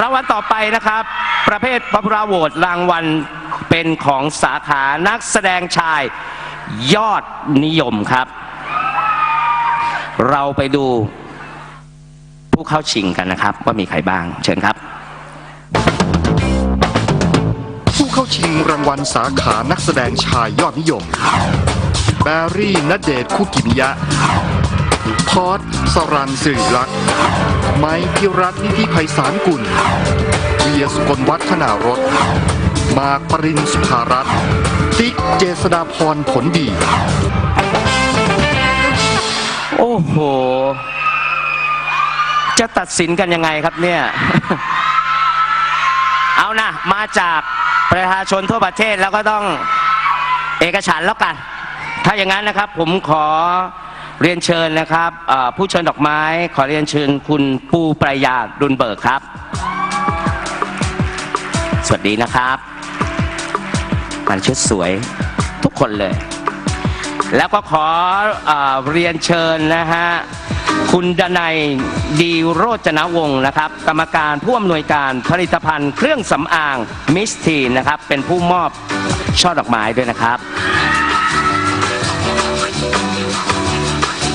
รางวัลต่อไปนะครับ ประเภทพ o พุราโหวตรางวัลเป็นของสาขานักแสดงชายยอดนิยมครับ เราไปดูผู้เข้าชิงกันนะครับ ว่ามีใครบ้าง เชิญครับ ผู้เข้าชิงรางวัลสาขานักแสดงชายยอดนิยม แบรี่ณเดชน์คุกิมิยะ พอดสรันสิริลักษ์ ไม้พิรัตนิธิไพศาลกุล เวียสุกลวัฒนารสมากปรินสุภารัตน์ติ๊กเจษดาพรผลดี โอ้โห จะตัดสินกันยังไงครับเนี่ย เอานะมาจากประชาชนทั่วประเทศแล้วก็ต้องเอกฉันแล้วกัน ถ้าอย่างนั้นนะครับผมขอ เรียนเชิญนะครับผู้เชิญดอกไม้ขอเรียนเชิญคุณปูปรายาดุลเบิกครับ สวัสดีนะครับมันชุดสวยทุกคนเลย แล้วก็ขอเออเรียนเชิญนะฮะคุณดนัยดีโรจนวงศ์นะครับ กรรมการผู้อำนวยการผลิตภัณฑ์เครื่องสำอางมิสทีนนะครับ เป็นผู้มอบช่อดอกไม้ด้วยนะครับ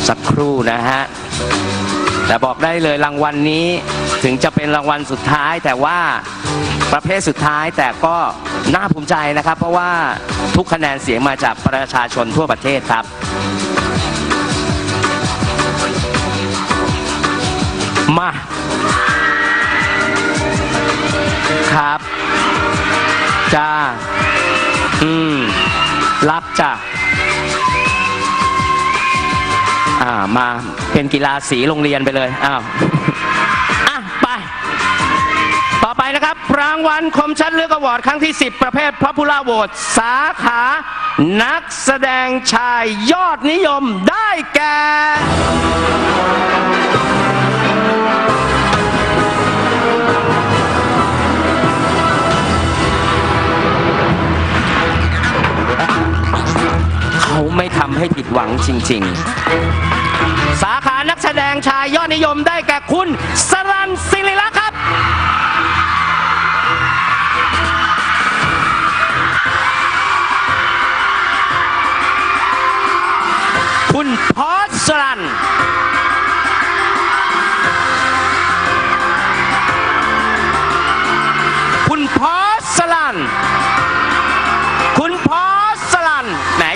สักครู่นะฮะ แต่บอกได้เลยรางวัลนนี้ถึงจะเป็นรางวัลสุดท้ายแต่ว่าประเภทสุดท้ายแต่ก็น่าภูมิใจนะครับ เพราะว่าทุกคะแนนเสียงมาจากประชาชนทั่วประเทศครับ มาครับจ้า อืม รับจ้ะ อ่ามาเป็นกีฬาสีโรงเรียนไปเลยอ้าวอะไป ต่อไปนะครับ รางวัลคมชัดเลือกอวอร์ดครั้งที่ 10 ประเภทพระพุล่าโหวตสาขา นักแสดงชายยอดนิยมได้แก่ ทำให้ผิดหวังจริง ๆ สาขานักแสดงชายยอดนิยมได้แก่คุณสรันศิริลักษ์ครับคุณพอสสรัน คุณพอสสรัน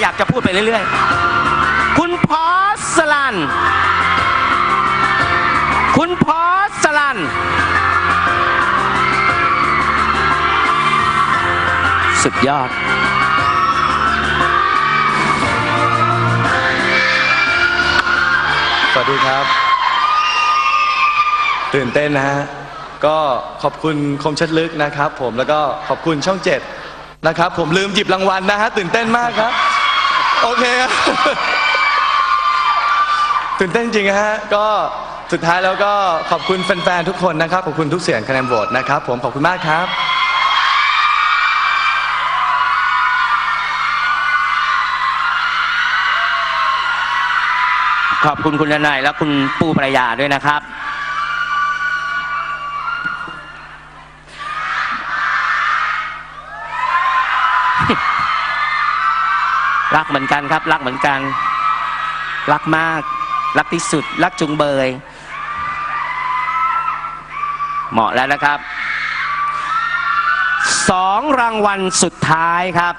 ากจะพูดไปเรื่อยๆ คุณพอสลัน คุณพอสลัน สุดยอด สวัสดีครับ ตื่นเต้นนะฮะ ก็ขอบคุณคมชัดลึกนะครับผมแล้วก็ขอบคุณช่องเจ็ดนะครับผมลืมหยิบรางวัลนะฮะ ตื่นเต้นมากครับ โอเคครับตื่นเต้นจริงฮะก็สุดท้ายแล้วก็ขอบคุณแฟนๆทุกคนนะครับขอบคุณทุกเสียงคะแนนโหวตนะครับ ผมขอบคุณมากครับ ขอบคุณคุณนายและคุณปูปรยาด้วยนะครับ รักเหมือนกันครับ รักเหมือนกัน รักมาก รักที่สุด รักจุงเบย เหมาะแล้วนะครับสองรางวัลสุดท้ายครับ